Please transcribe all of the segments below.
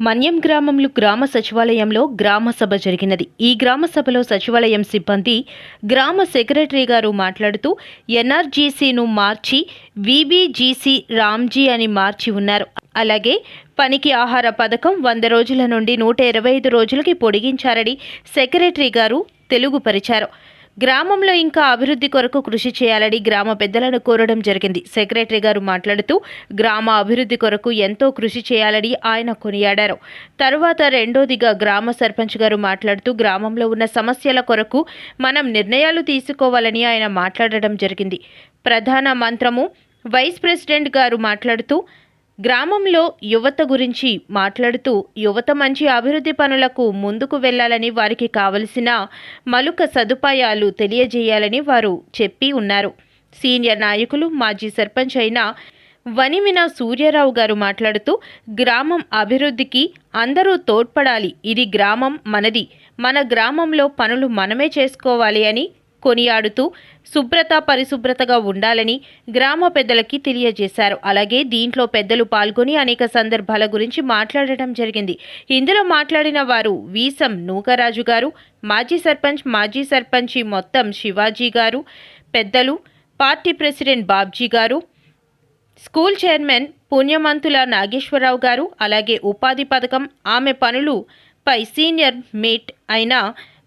మన్యం గ్రామంలో గ్రామ సచివాలయంలో గ్రామ సభ జరిగినది. ఈ గ్రామ సభలో సచివాలయం సిబ్బంది గ్రామ సెక్రటరీ గారు మాట్లాడుతూ ఎన్ఆర్జీసీను మార్చి విబిజీసీ రామ్జీ అని మార్చి ఉన్నారు. అలాగే పనికి ఆహార పథకం వంద రోజుల నుండి నూట ఇరవై ఐదు రోజులకి పొడిగించారని సెక్రటరీ గారు తెలుగుపరిచారు. గ్రామంలో ఇంకా అభివృద్ధి కొరకు కృషి చేయాలని గ్రామ పెద్దలను కోరడం జరిగింది. సెక్రటరీ గారు మాట్లాడుతూ గ్రామ అభివృద్ధి కొరకు ఎంతో కృషి చేయాలని ఆయన కొనియాడారు. తరువాత రెండోదిగా గ్రామ సర్పంచ్ గారు మాట్లాడుతూ గ్రామంలో ఉన్న సమస్యల కొరకు మనం నిర్ణయాలు తీసుకోవాలని ఆయన మాట్లాడడం జరిగింది. ప్రధాన మంత్రము వైస్ ప్రెసిడెంట్ గారు మాట్లాడుతూ గ్రామంలో యువత గురించి మాట్లాడుతూ యువత మంచి అభివృద్ధి పనులకు ముందుకు వెళ్ళాలని వారికి కావలసిన మలుక సదుపాయాలు తెలియజేయాలని వారు చెప్పి ఉన్నారు. సీనియర్ నాయకులు మాజీ సర్పంచ్ అయిన వనిమిన సూర్యారావు గారు మాట్లాడుతూ గ్రామం అభివృద్ధికి అందరూ తోడ్పడాలి. ఇది గ్రామం మనది. మన గ్రామంలో పనులు మనమే చేసుకోవాలి అని కొనియాడుతూ శుభ్రత పరిశుభ్రతగా ఉండాలని గ్రామ పెద్దలకి తెలియజేశారు. అలాగే దీంట్లో పెద్దలు పాల్గొని అనేక సందర్భాల గురించి మాట్లాడటం జరిగింది. ఇందులో మాట్లాడిన వారు వీసం నూకరాజు గారు మాజీ సర్పంచ్ మాజీ సర్పంచి మొత్తం శివాజీ గారు పెద్దలు పార్టీ ప్రెసిడెంట్ బాబ్జీ గారు స్కూల్ చైర్మన్ పుణ్యమంతుల నాగేశ్వరరావు గారు అలాగే ఉపాధి పథకం ఆమె పనులు పై సీనియర్ మేట్ అయిన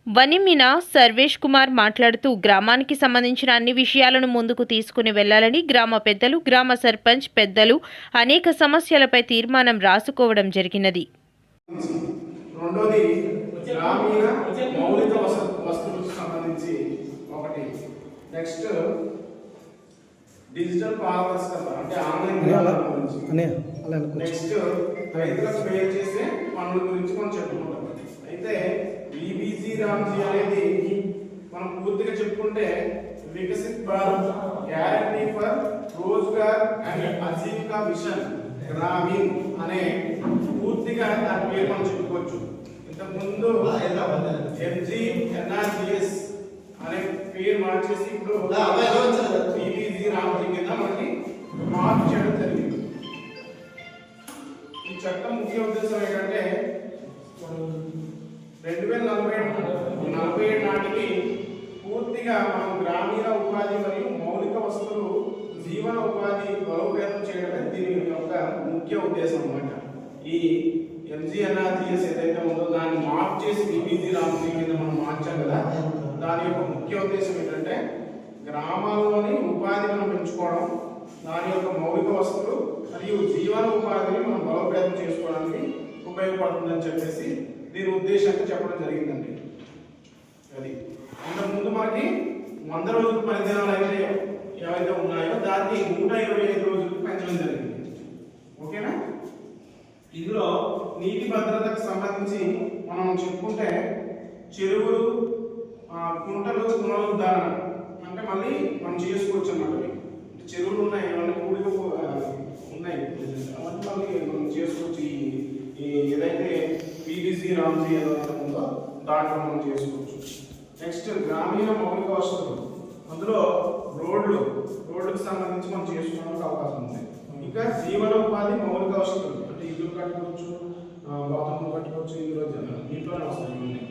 వనిమిన సర్వేష్ కుమార్ మాట్లాడుతూ గ్రామానికి సంబంధించిన అన్ని విషయాలను ముందుకు తీసుకుని వెళ్ళాలని గ్రామ పెద్దలు గ్రామ సర్పంచ్ పెద్దలు అనేక సమస్యలపై తీర్మానం రాసుకోవడం జరిగినది. రెండోది గ్రామీణ మౌలిక వస వస్తువులకు సంబంధించి ఒకటి. నెక్స్ట్ డిజిటల్ పారదర్శకత అంటే ఆన్లైన్ విధానాల గురించి. అనే అలా అనుకో. నెక్స్ట్ రైతులకు మేలు చేసే పనుల గురించి మనం చెప్పుకుంటాం. అయితే బీబీజీ రామ్జీ అనేది మనం పూర్తిగా చెప్పుకుంటే Viksit Bharat guarantee for Rozgar and Ajeevika mission Gramin అనే పూర్తిగా దాని పేరు మనం చెప్పుకోవచ్చు. ఇంతకుముందు ఎంజీ ఎన్ఆర్జిఎస్ అనే పేరు మార్చేసి ఇప్పుడు బీబీజీ రామ్జీ కింద మనకి మార్పు చేయడం జరిగింది. ఈ చట్టం ముఖ్య ఉద్దేశం పూర్తిగా మనం గ్రామీణ ఉపాధి మరియు మౌలిక వసతులు జీవన ఉపాధి బలోపేతం చేయడమే దీని యొక్క ముఖ్య ఉద్దేశం అనమాట ఈ ఎంజీఎన్ఆర్జీఎస్ ఏదైతే ఉందో దాన్ని మార్క్ చేసి బీబీజీ రామజీ కింద మనం మార్చాం కదా దాని యొక్క ముఖ్య ఉద్దేశం ఏంటంటే గ్రామాల్లోని ఉపాధి మనం పెంచుకోవడం దాని యొక్క మౌలిక వసతులు మరియు జీవన ఉపాధిని మనం బలోపేతం చేసుకోవడానికి ఉపయోగపడుతుందని చెప్పేసి దీని ఉద్దేశంగా చెప్పడం జరిగిందండి. అది. ఇంతకుముందు మనకి వంద రోజులు పని దినాలు అయితే ఏవైతే ఉన్నాయో దాన్ని నూట ఇరవై ఐదు రోజులకు పెంచడం జరిగింది. ఓకేనా? ఇందులో నీటి భద్రతకు సంబంధించి మనం చెప్పుకుంటే చెరువులు కుంటలు కుంటలు పునరుద్ధరణ అంటే మళ్ళీ మనం చేసుకోవచ్చు అన్నమాట చెరువులు ఉన్నాయి అవన్నీ కూడిక ఉన్నాయి. అవన్నీ మళ్ళీ మనం చేసుకోవచ్చు. ఈ ఏదైతే పీవీసీ రామ్జీ ఏదైతే ఉందో దాంట్లో మనం చేసుకోవచ్చు. నెక్స్ట్ గ్రామీణ మౌలిక వసతులు. అందులో రోడ్లు రోడ్లకు సంబంధించి మనం చేసుకోవడానికి అవకాశం ఉంది. ఇంకా జీవన ఉపాధి మౌలిక వసతులు. అంటే ఇల్లు కట్టుకోవచ్చు బాత్రూమ్ కట్టుకోవచ్చు ఇందులో జ- దీంట్లోనే వస్తాయి ఇవన్నీ.